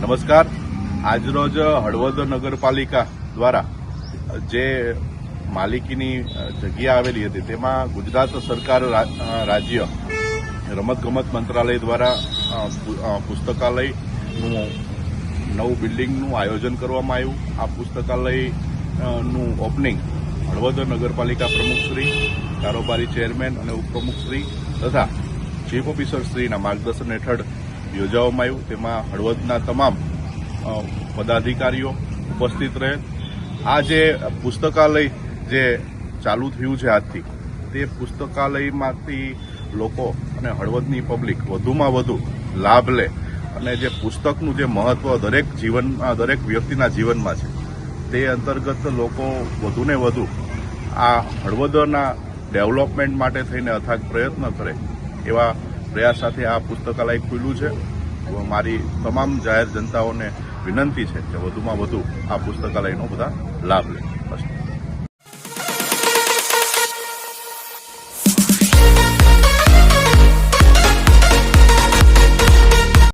નમસ્કાર. આજરોજ હળવદ નગરપાલિકા દ્વારા જે માલિકીની જગ્યા આવેલી હતી, તેમાં ગુજરાત સરકાર રાજ્ય, રમતગમત મંત્રાલય દ્વારા પુસ્તકાલયનું નવું બિલ્ડિંગનું આયોજન કરવામાં આવ્યું. આ પુસ્તકાલયનું ઓપનિંગ હળવદ નગરપાલિકા પ્રમુખશ્રી કારોબારી ચેરમેન અને ઉપપ્રમુખશ્રી તથા ચીફ ઓફિસરશ્રીના માર્ગદર્શન હેઠળ યોજવામાં આવ્યું. તેમાં હળવદના તમામ પદાધિકારીઓ ઉપસ્થિત રહે. આ જે પુસ્તકાલય જે ચાલુ થયું છે આજથી, તે પુસ્તકાલયમાંથી લોકો અને હળવદની પબ્લિક વધુમાં વધુ લાભ લે અને જે પુસ્તકનું જે મહત્વ દરેક જીવનમાં, દરેક વ્યક્તિના જીવનમાં છે, તે અંતર્ગત લોકો વધુને વધુ આ હળવદના ડેવલપમેન્ટ માટે થઈને અથાગ પ્રયત્ન કરે એવા પ્રયાસ સાથે આ પુસ્તકાલય ખુલ્યું છે. મારી તમામ જાહેર જનતાઓને વિનંતી છે કે વધુમાં વધુ આ પુસ્તકાલયનો બધા લાભ લે.